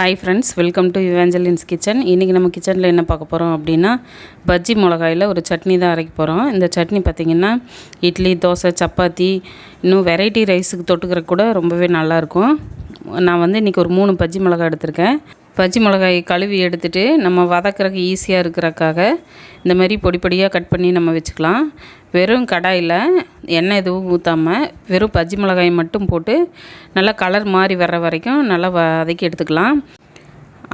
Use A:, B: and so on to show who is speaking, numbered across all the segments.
A: Hi friends welcome to Evangeline's kitchen இன்றைக்கி நம்ம கிச்சனில் என்ன பார்க்க போகிறோம் அப்படின்னா பஜ்ஜி மிளகாயில் ஒரு சட்னி தான் அரைக்க போகிறோம் இந்த சட்னி பார்த்திங்கன்னா இட்லி தோசை சப்பாத்தி இன்னும் வெரைட்டி ரைஸுக்கு தொட்டுக்கிற கூட ரொம்பவே நல்லாயிருக்கும் நான் வந்து இன்றைக்கி ஒரு மூணு பஜ்ஜி மிளகா எடுத்திருக்கேன். பஜ்ஜி மிளகாய் கழுவி எடுத்துகிட்டு நம்ம வதக்கிறதுக்கு ஈஸியாக இருக்கிறக்காக இந்த மாதிரி பொடி பொடியாக கட் பண்ணி நம்ம வச்சுக்கலாம். வெறும் கடாயில் எண்ணெய் எதுவும் ஊற்றாமல் வெறும் பஜ்ஜி மிளகாயை மட்டும் போட்டு நல்லா கலர் மாறி வர்ற வரைக்கும் நல்லா வதக்கி எடுத்துக்கலாம்.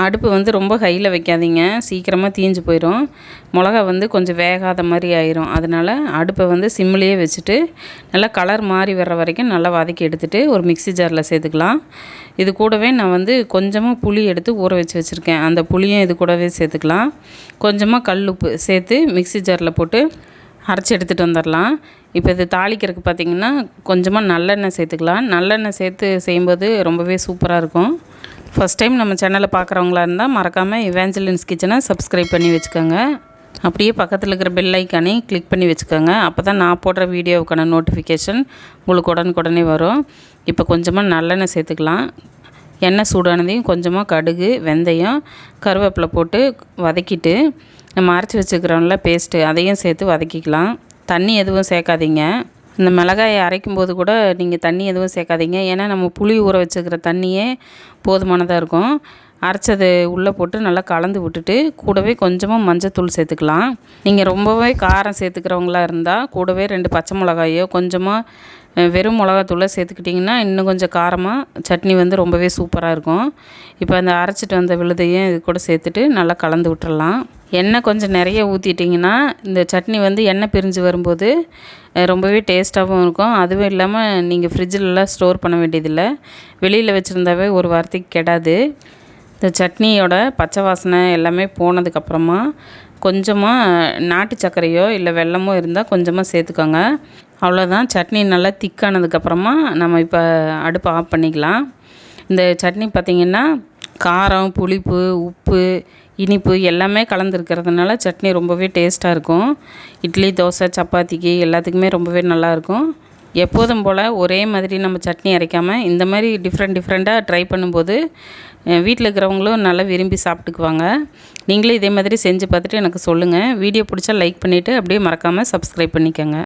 A: அடுப்பு வந்து ரொம்ப ஹையில் வைக்காதீங்க. சீக்கிரமாக தீஞ்சு போயிடும் மிளகா வந்து கொஞ்சம் வேகாத மாதிரி ஆயிரும். அதனால் அடுப்பை வந்து சிம்லேயே வச்சுட்டு நல்லா கலர் மாறி வர்ற வரைக்கும் நல்லா வதக்கி எடுத்துகிட்டு ஒரு மிக்சி ஜாரில் சேர்த்துக்கலாம். இது கூடவே நான் வந்து கொஞ்சமாக புளி எடுத்து ஊற வச்சு வச்சுருக்கேன். அந்த புளியும் இது கூடவே சேர்த்துக்கலாம். கொஞ்சமாக கல் உப்பு சேர்த்து மிக்சி ஜாரில் போட்டு அரைச்சி எடுத்துகிட்டு வந்துடலாம் இப்போ இது தாளிக்கிறதுக்கு பார்த்திங்கன்னா கொஞ்சமாக நல்லெண்ணெய் சேர்த்துக்கலாம். நல்லெண்ணெய் சேர்த்து செய்யும்போது ரொம்பவே சூப்பராக இருக்கும். ஃபஸ்ட் டைம் நம்ம சேனலை பார்க்குறவங்களா இருந்தால் மறக்காமல் இவேஞ்சலின்ஸ் கிச்சனை சப்ஸ்கிரைப் பண்ணி வச்சுக்கோங்க. அப்படியே பக்கத்தில் இருக்கிற பெல் ஐக்கானே கிளிக் பண்ணி வச்சுக்கோங்க. அப்போ தான் நான் போடுற வீடியோவுக்கான நோட்டிஃபிகேஷன் உங்களுக்கு உடனுக்குடனே வரும். இப்போ கொஞ்சமாக நல்லெண்ணெய் சேர்த்துக்கலாம். எண்ணெய் சூடானதையும் கொஞ்சமாக கடுகு வெந்தயம் கருவேப்பிலை போட்டு வதக்கிட்டு நம்ம அரைச்சி வச்சுக்கிறோம்ல பேஸ்ட்டு அதையும் சேர்த்து வதக்கிக்கலாம். தண்ணி எதுவும் சேர்க்காதீங்க. இந்த மிளகாயை அரைக்கும் போது கூட நீங்கள் தண்ணி எதுவும் சேர்க்காதீங்க. ஏன்னா நம்ம புளி ஊற வச்சுக்கிற தண்ணியே போதுமானதாக இருக்கும். அரைச்சது உள்ளே போட்டு நல்லா கலந்து விட்டுட்டு கூடவே கொஞ்சமாக மஞ்சத்தூள் சேர்த்துக்கலாம். நீங்கள் ரொம்பவே காரம் சேர்த்துக்கிறவங்களா இருந்தால் கூடவே ரெண்டு பச்சை மிளகாயோ கொஞ்சமாக வெறும் மிளகாத்தூளை சேர்த்துக்கிட்டிங்கன்னா இன்னும் கொஞ்சம் காரமாக சட்னி வந்து ரொம்பவே சூப்பராக இருக்கும். இப்போ அந்த அரைச்சிட்டு வந்த விழுதையும் இது கூட சேர்த்துட்டு நல்லா கலந்து விட்டுறலாம். எண்ணெய் கொஞ்சம் நிறைய ஊற்றிட்டிங்கன்னா இந்த சட்னி வந்து எண்ணெய் பிரிஞ்சு வரும்போது ரொம்பவே டேஸ்ட்டாகவும் இருக்கும். அதுவும் இல்லாமல் நீங்கள் ஃப்ரிட்ஜிலலாம் ஸ்டோர் பண்ண வேண்டியதில்லை. வெளியில் வச்சுருந்தாவே ஒரு வாரத்துக்கு கெடாது. இந்த சட்னியோட பச்சை வாசனை எல்லாமே போனதுக்கப்புறமா கொஞ்சமாக நாட்டு சர்க்கரையோ இல்லை வெல்லமோ இருந்தால் கொஞ்சமாக சேர்த்துக்கோங்க. அவ்வளோதான் சட்னி நல்லா திக்கானதுக்கப்புறமா நம்ம இப்போ அடுப்பை ஆஃப் பண்ணிக்கலாம். இந்த சட்னி பார்த்திங்கன்னா காரம் புளிப்பு உப்பு இனிப்பு எல்லாமே கலந்துருக்கிறதுனால சட்னி ரொம்பவே டேஸ்ட்டாக இருக்கும். இட்லி தோசை சப்பாத்திக்கு எல்லாத்துக்குமே ரொம்பவே நல்லாயிருக்கும் எப்போதும் போல் ஒரே மாதிரி நம்ம சட்னி அரைக்காமல் இந்த மாதிரி டிஃப்ரெண்ட் டிஃப்ரெண்ட்டாக ட்ரை பண்ணும்போது வீட்டில் இருக்கிறவங்களும் நல்லா விரும்பி சாப்பிட்டுக்குவாங்க. நீங்களும் இதே மாதிரி செஞ்சு பார்த்துட்டு எனக்கு சொல்லுங்கள் வீடியோ பிடிச்சா லைக் பண்ணிவிட்டு அப்படியே மறக்காமல் சப்ஸ்கிரைப் பண்ணிக்கோங்க.